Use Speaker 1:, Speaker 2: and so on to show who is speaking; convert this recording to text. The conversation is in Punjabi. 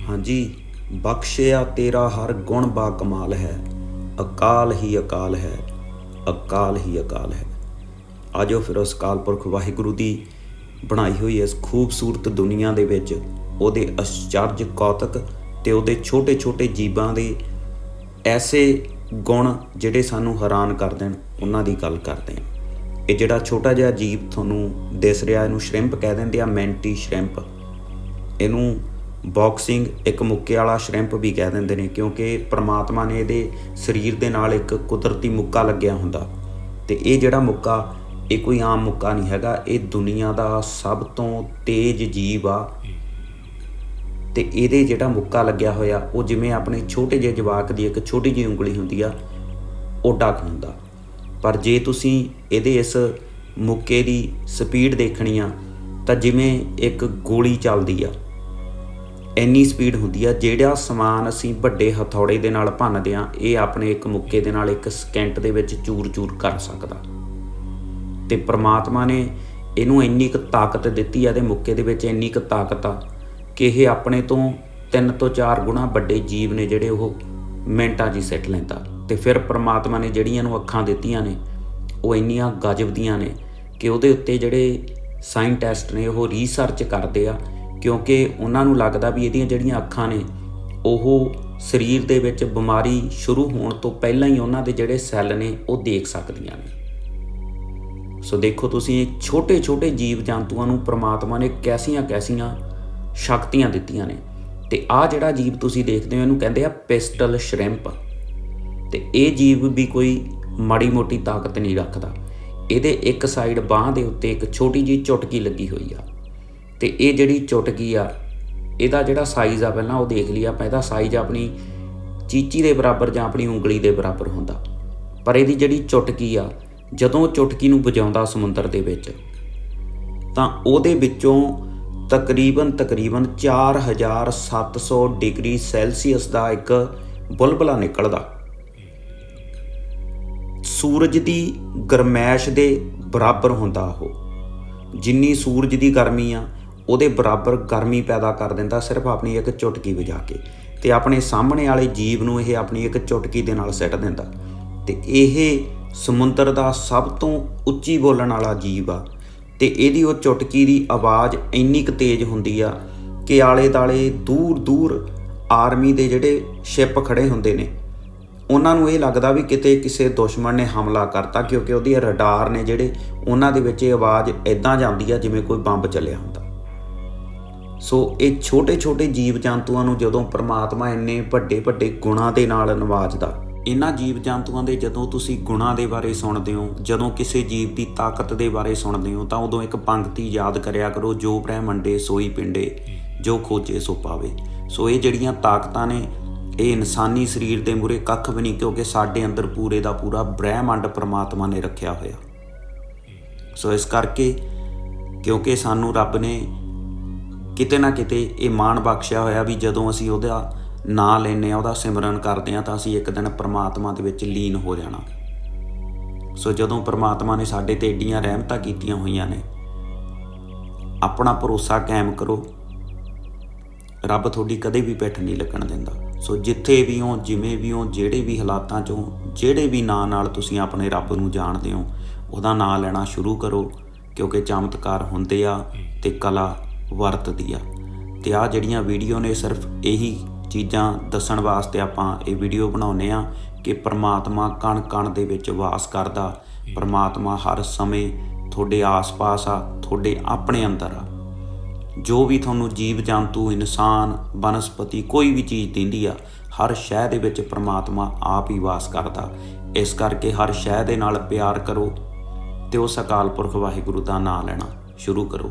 Speaker 1: ਹਾਂਜੀ, ਬਖਸ਼ਿਆ ਤੇਰਾ ਹਰ ਗੁਣ ਬਾ ਕਮਾਲ ਹੈ। ਅਕਾਲ ਹੀ ਅਕਾਲ ਹੈ। ਅਕਾਲ ਹੀ ਅਕਾਲ ਹੈ। ਆਜੋ ਫਿਰ ਉਸ ਅਕਾਲ ਪੁਰਖ ਵਾਹਿਗੁਰੂ ਦੀ ਬਣਾਈ ਹੋਈ ਇਸ ਖੂਬਸੂਰਤ ਦੁਨੀਆ ਦੇ ਵਿੱਚ, ਉਹਦੇ ਅਚਰਜ ਕੌਤਕ ਤੇ ਉਹਦੇ ਛੋਟੇ-ਛੋਟੇ ਜੀਵਾਂ ਦੇ ਐਸੇ ਗੁਣ ਜਿਹੜੇ ਸਾਨੂੰ ਹੈਰਾਨ ਕਰ ਦੇਣ, ਉਹਨਾਂ ਦੀ ਗੱਲ ਕਰਦੇ ਹਾਂ ਇਹ ਜਿਹੜਾ ਛੋਟਾ ਜਿਹਾ ਜੀਵ ਤੁਹਾਨੂੰ ਦਿਸ ਰਿਹਾ, ਇਹਨੂੰ ਸ਼੍ਰਿੰਪ ਕਹਿ ਦਿੰਦੇ ਆ, ਮੈਂਟੀ ਸ਼੍ਰਿੰਪ। ਇਹਨੂੰ ਬਾਕਸਿੰਗ ਇੱਕ ਮੁੱਕੇ ਵਾਲਾ ਸ਼੍ਰਿੰਪ ਵੀ ਕਹਿ ਦਿੰਦੇ ਨੇ, ਕਿਉਂਕਿ ਪ੍ਰਮਾਤਮਾ ਨੇ ਇਹਦੇ ਸਰੀਰ ਦੇ ਨਾਲ ਇੱਕ ਕੁਦਰਤੀ ਮੁੱਕਾ ਲੱਗਿਆ ਹੁੰਦਾ। ਤੇ ਇਹ ਜਿਹੜਾ ਮੁੱਕਾ, ਇਹ ਕੋਈ ਆਮ ਮੁੱਕਾ ਨਹੀਂ ਹੈਗਾ, ਇਹ ਦੁਨੀਆ ਦਾ ਸਭ ਤੋਂ ਤੇਜ਼ ਜੀਵ ਆ। ਤੇ ਇਹਦੇ ਜਿਹੜਾ ਮੁੱਕਾ ਲੱਗਿਆ ਹੋਇਆ, ਉਹ ਜਿਵੇਂ ਆਪਣੇ ਛੋਟੇ ਜਿਹੇ ਜਵਾਕ ਦੀ ਇੱਕ ਛੋਟੀ ਜਿਹੀ ਉਂਗਲੀ ਹੁੰਦੀ ਆ ਓਡਾ ਕੁ ਹੁੰਦਾ। ਪਰ ਜੇ ਤੁਸੀਂ ਇਹਦੇ ਇਸ ਮੁੱਕੇ ਦੀ ਸਪੀਡ ਦੇਖਣੀ ਆ, ਤਾਂ ਜਿਵੇਂ ਇੱਕ ਗੋਲੀ ਚੱਲਦੀ ਆ ਇੰਨੀ ਸਪੀਡ ਹੁੰਦੀ ਆ, ਜਿਹੜਾ ਸਮਾਨ ਅਸੀਂ ਵੱਡੇ ਹਥੌੜੇ ਦੇ ਨਾਲ ਭੰਨਦੇ ਆ, ਇਹ ਆਪਣੇ ਇੱਕ ਮੁੱਕੇ ਦੇ ਨਾਲ ਇੱਕ ਸਕਿੰਟ ਦੇ ਵਿੱਚ ਚੂਰ-ਚੂਰ ਕਰ ਸਕਦਾ। ਤੇ ਪ੍ਰਮਾਤਮਾ ਨੇ ਇਹਨੂੰ ਇੰਨੀ ਕੁ ਤਾਕਤ ਦਿੱਤੀ ਆ, ਇਹਦੇ ਮੁੱਕੇ ਦੇ ਵਿੱਚ ਇੰਨੀ ਕੁ ਤਾਕਤ ਆ ਕਿ ਇਹ ਆਪਣੇ ਤੋਂ ਤਿੰਨ ਤੋਂ ਚਾਰ ਗੁਣਾ ਵੱਡੇ ਜੀਵ ਨੇ ਜਿਹੜੇ ਉਹ ਮਿੰਟਾਂ 'ਚ ਹੀ ਸਿੱਟ ਲੈਂਦਾ। ਤੇ ਫਿਰ ਪ੍ਰਮਾਤਮਾ ਨੇ ਜਿਹੜੀਆਂ ਨੂੰ ਅੱਖਾਂ ਦਿੱਤੀਆਂ ਨੇ, ਉਹ ਇੰਨੀਆਂ ਗਜਬ ਦੀਆਂ ਨੇ ਕਿ ਉਹਦੇ ਉੱਤੇ ਜਿਹੜੇ ਸਾਇੰਟਿਸਟ ਨੇ ਉਹ ਰਿਸਰਚ ਕਰਦੇ ਆ ਕਿਉਂਕਿ ਉਹਨਾਂ ਨੂੰ ਲੱਗਦਾ ਵੀ ਇਹਦੀਆਂ ਜਿਹੜੀਆਂ ਅੱਖਾਂ ਨੇ, ਉਹ ਸਰੀਰ ਦੇ ਵਿੱਚ ਬਿਮਾਰੀ ਸ਼ੁਰੂ ਹੋਣ ਤੋਂ ਪਹਿਲਾਂ ਹੀ ਉਹਨਾਂ ਦੇ ਜਿਹੜੇ ਸੈੱਲ ਨੇ, ਉਹ ਦੇਖ ਸਕਦੀਆਂ ਨੇ। ਸੋ ਦੇਖੋ ਤੁਸੀਂ ਛੋਟੇ ਛੋਟੇ ਜੀਵ ਜੰਤੂਆਂ ਨੂੰ ਪ੍ਰਮਾਤਮਾ ਨੇ ਕੈਸੀਆਂ ਕੈਸੀਆਂ ਸ਼ਕਤੀਆਂ ਦਿੱਤੀਆਂ ਨੇ। ਤੇ ਆ ਜਿਹੜਾ ਜੀਵ ਤੁਸੀਂ ਦੇਖਦੇ ਹੋ, ਇਹਨੂੰ ਕਹਿੰਦੇ ਆ ਪਿਸਟਲ ਸ਼੍ਰਿੰਪ। ਤੇ ਇਹ ਜੀਵ ਵੀ ਕੋਈ ਮਾੜੀ ਮੋਟੀ ਤਾਕਤ ਨਹੀਂ ਰੱਖਦਾ। ਇਹਦੇ ਇੱਕ ਸਾਈਡ ਬਾਹ ਦੇ ਉੱਤੇ ਇੱਕ ਛੋਟੀ ਜਿਹੀ ਚੁਟਕੀ ਲੱਗੀ ਹੋਈ ਆ। ਤੇ ਇਹ ਜਿਹੜੀ ਚੁਟਕੀ ਆ, ਇਹਦਾ ਜਿਹੜਾ ਸਾਈਜ਼ ਆ ਪਹਿਲਾਂ ਉਹ ਦੇਖ ਲਈ ਆਪਾਂ, ਇਹਦਾ ਸਾਈਜ਼ ਆਪਣੀ ਚੀਚੀ ਦੇ ਬਰਾਬਰ ਜਾਂ ਆਪਣੀ ਉਂਗਲੀ ਦੇ ਬਰਾਬਰ ਹੁੰਦਾ। ਪਰ ਇਹਦੀ ਜਿਹੜੀ ਚੁਟਕੀ ਆ, ਜਦੋਂ ਚੁਟਕੀ ਨੂੰ ਵਜਾਉਂਦਾ ਸਮੁੰਦਰ ਦੇ ਵਿੱਚ, ਤਾਂ ਉਹਦੇ ਵਿੱਚੋਂ ਤਕਰੀਬਨ ਤਕਰੀਬਨ 4700 ਡਿਗਰੀ ਸੈਲਸੀਅਸ ਦਾ ਇੱਕ ਬੁਲਬਲਾ ਨਿਕਲਦਾ। ਸੂਰਜ ਦੀ ਗਰਮੈਸ਼ ਦੇ ਬਰਾਬਰ ਹੁੰਦਾ ਉਹ। ਜਿੰਨੀ ਸੂਰਜ ਦੀ ਗਰਮੀ ਆ ਉਹਦੇ ਬਰਾਬਰ ਗਰਮੀ ਪੈਦਾ ਕਰ ਦਿੰਦਾ ਸਿਰਫ ਆਪਣੀ ਇੱਕ ਚੁਟਕੀ ਵਜਾ ਕੇ ਤੇ ਆਪਣੇ ਸਾਹਮਣੇ ਵਾਲੇ ਜੀਵ ਨੂੰ ਇਹ ਆਪਣੀ ਇੱਕ ਚੁਟਕੀ ਦੇ ਨਾਲ ਸਿੱਟ ਦਿੰਦਾ। ਤੇ ਇਹ ਸਮੁੰਦਰ ਦਾ ਸਭ ਤੋਂ ਉੱਚੀ ਬੋਲਣ ਵਾਲਾ ਜੀਵ ਆ ਤੇ ਇਹਦੀ ਉਹ ਚੁਟਕੀ ਦੀ ਆਵਾਜ਼ ਇੰਨੀ ਕੁ ਤੇਜ਼ ਹੁੰਦੀ ਆ ਕਿ ਆਲੇ ਦਾਲੇ ਦੂਰ ਦੂਰ ਆਰਮੀ ਦੇ ਜਿਹੜੇ ਸ਼ਿਪ ਖੜੇ ਹੁੰਦੇ ਨੇ, ਉਹਨਾਂ ਨੂੰ ਇਹ ਲੱਗਦਾ ਵੀ ਕਿਤੇ ਕਿਸੇ ਦੁਸ਼ਮਣ ਨੇ ਹਮਲਾ ਕਰਤਾ ਕਿਉਂਕਿ ਉਹਦੀ ਰਡਾਰ ਨੇ ਜਿਹੜੇ ਉਹਨਾਂ ਦੇ ਵਿੱਚ ਇਹ ਆਵਾਜ਼ ਇਦਾਂ ਜਾਂਦੀ ਆ ਜਿਵੇਂ ਕੋਈ ਬੰਬ ਚੱਲਿਆ ਹੁੰਦਾ ਸੋ ਇਹ ਛੋਟੇ-ਛੋਟੇ ਜੀਵ ਜੰਤੂਆਂ ਨੂੰ ਜਦੋਂ ਪ੍ਰਮਾਤਮਾ ਇੰਨੇ ਵੱਡੇ-ਵੱਡੇ ਗੁਣਾਂ ਦੇ ਨਾਲ ਨਵਾਜਦਾ, ਇਹਨਾਂ ਜੀਵ ਜੰਤੂਆਂ ਦੇ ਜਦੋਂ ਤੁਸੀਂ ਗੁਣਾਂ ਦੇ ਬਾਰੇ ਸੁਣਦੇ ਹੋ, ਜਦੋਂ ਕਿਸੇ ਜੀਵ ਦੀ ਤਾਕਤ ਦੇ ਬਾਰੇ ਸੁਣਦੇ ਹੋ, ਤਾਂ ਉਦੋਂ ਇੱਕ ਪੰਕਤੀ ਯਾਦ ਕਰਿਆ ਕਰੋ, ਜੋ ਬ੍ਰਹਮੰਡੇ ਸੋਈ ਪਿੰਡੇ, ਜੋ ਖੋਜੇ ਸੋ ਪਾਵੇ। ਸੋ ਇਹ ਜਿਹੜੀਆਂ ਤਾਕਤਾਂ ਨੇ, ਇਹ ਇਨਸਾਨੀ ਸਰੀਰ ਦੇ ਮੂਰੇ ਕੱਖ ਵੀ ਨਹੀਂ, ਕਿਉਂਕਿ ਸਾਡੇ ਅੰਦਰ ਪੂਰੇ ਦਾ ਪੂਰਾ ਬ੍ਰਹਿਮੰਡ ਪ੍ਰਮਾਤਮਾ ਨੇ ਰੱਖਿਆ ਹੋਇਆ। ਸੋ ਇਸ ਕਰਕੇ, ਕਿਉਂਕਿ ਸਾਨੂੰ ਰੱਬ ਨੇ ਕਿਤੇ ਨਾ ਕਿਤੇ ਇਹ ਮਾਣ ਬਖਸ਼ਿਆ ਹੋਇਆ ਵੀ ਜਦੋਂ ਅਸੀਂ ਉਹਦਾ ਨਾਂ ਲੈਨੇ ਆ ਉਹਦਾ ਸਿਮਰਨ ਕਰਦੇ ਆ ਤਾਂ ਅਸੀਂ ਇੱਕ ਦਿਨ ਪ੍ਰਮਾਤਮਾ ਦੇ ਵਿੱਚ ਲੀਨ ਹੋ ਜਾਣਾ। ਸੋ ਜਦੋਂ ਪ੍ਰਮਾਤਮਾ ਨੇ ਸਾਡੇ ਤੇ ਏਡੀਆਂ ਰਹਿਮਤਾਂ ਕੀਤੀਆਂ ਹੋਈਆਂ ਨੇ, ਆਪਣਾ ਭਰੋਸਾ ਕਾਇਮ ਕਰੋ। ਰੱਬ ਤੁਹਾਡੀ ਕਦੇ ਵੀ ਪਿੱਠ ਨਹੀਂ ਲੱਗਣ ਦਿੰਦਾ। ਸੋ ਜਿੱਥੇ ਵੀ ਹੋ, ਜਿਵੇਂ ਵੀ ਹੋ, ਜਿਹੜੇ ਵੀ ਹਾਲਾਤਾਂ 'ਚੋਂ, ਜਿਹੜੇ ਵੀ ਨਾਂ ਨਾਲ ਤੁਸੀਂ ਆਪਣੇ ਰੱਬ ਨੂੰ ਜਾਣਦੇ ਹੋ, ਉਹਦਾ ਨਾਂ ਲੈਣਾ ਸ਼ੁਰੂ ਕਰੋ, ਕਿਉਂਕਿ ਚਮਤਕਾਰ ਹੁੰਦੇ ਆ ਤੇ ਕਲਾ ਵਰਤਦੀ ਆ। ਤੇ ਆ ਜਿਹੜੀਆਂ ਵੀਡੀਓ ਨੇ, ਸਿਰਫ ਇਹੀ ਚੀਜ਼ਾਂ ਦੱਸਣ ਵਾਸਤੇ ਆਪਾਂ ਇਹ ਵੀਡੀਓ ਬਣਾਉਨੇ ਆ ਕਿ ਪ੍ਰਮਾਤਮਾ ਕਣ ਕਣ ਦੇ ਵਿੱਚ ਵਾਸ ਕਰਦਾ। ਪ੍ਰਮਾਤਮਾ ਹਰ ਸਮੇਂ ਤੁਹਾਡੇ ਆਸ-ਪਾਸ ਆ, ਤੁਹਾਡੇ ਆਪਣੇ ਅੰਦਰ ਆ। ਜੋ ਵੀ ਤੁਹਾਨੂੰ ਜੀਵ ਜੰਤੂ, ਇਨਸਾਨ, ਬਨਸਪਤੀ ਕੋਈ ਵੀ ਚੀਜ਼ ਦਿੰਦੀ ਆ, ਹਰ ਸ਼ੈ ਦੇ ਵਿੱਚ ਪ੍ਰਮਾਤਮਾ ਆਪ ਹੀ ਵਾਸ ਕਰਦਾ। ਇਸ ਕਰਕੇ ਹਰ ਸ਼ੈ ਦੇ ਨਾਲ ਪਿਆਰ ਕਰੋ ਤੇ ਉਸ ਅਕਾਲ ਪੁਰਖ ਵਾਹਿਗੁਰੂ ਦਾ ਨਾਮ ਲੈਣਾ ਸ਼ੁਰੂ ਕਰੋ।